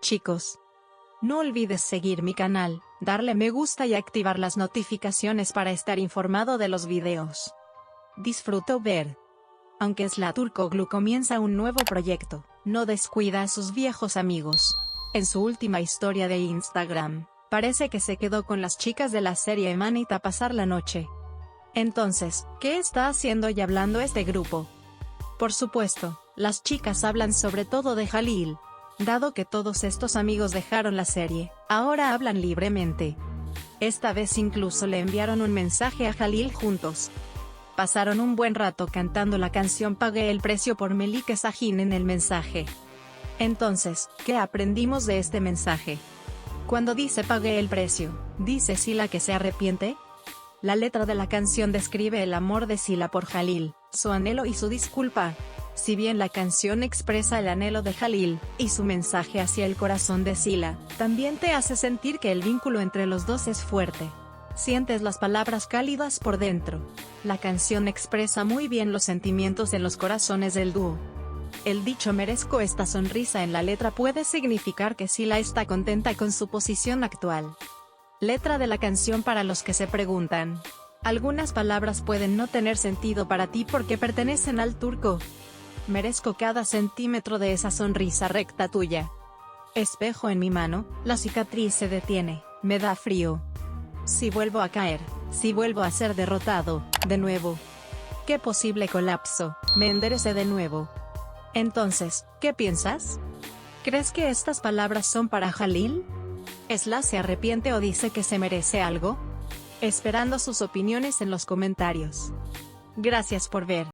chicos. No olvides seguir mi canal, darle me gusta y activar las notificaciones para estar informado de los videos. Disfruto ver. Aunque la Turcoglu comienza un nuevo proyecto, no descuida a sus viejos amigos. En su última historia de Instagram, parece que se quedó con las chicas de la serie Manita a pasar la noche. Entonces, ¿qué está haciendo y hablando este grupo? Por supuesto, las chicas hablan sobre todo de Jalil. Dado que todos estos amigos dejaron la serie, ahora hablan libremente. Esta vez incluso le enviaron un mensaje a Jalil juntos. Pasaron un buen rato cantando la canción Pagué el precio por Melike Sahin en el mensaje. Entonces, ¿qué aprendimos de este mensaje? Cuando dice pagué el precio, ¿dice Sila que se arrepiente? La letra de la canción describe el amor de Sila por Jalil, su anhelo y su disculpa. Si bien la canción expresa el anhelo de Jalil, y su mensaje hacia el corazón de Sila, también te hace sentir que el vínculo entre los dos es fuerte. Sientes las palabras cálidas por dentro. La canción expresa muy bien los sentimientos en los corazones del dúo. El dicho merezco esta sonrisa en la letra puede significar que Sila está contenta con su posición actual. Letra de la canción para los que se preguntan. Algunas palabras pueden no tener sentido para ti porque pertenecen al turco. Merezco cada centímetro de esa sonrisa recta tuya. Espejo en mi mano, la cicatriz se detiene, me da frío. Si vuelvo a caer, si vuelvo a ser derrotado, de nuevo. ¿Qué posible colapso, me enderece de nuevo. Entonces, ¿qué piensas? ¿Crees que estas palabras son para Jalil? ¿Esla se arrepiente o dice que se merece algo? Esperando sus opiniones en los comentarios. Gracias por ver.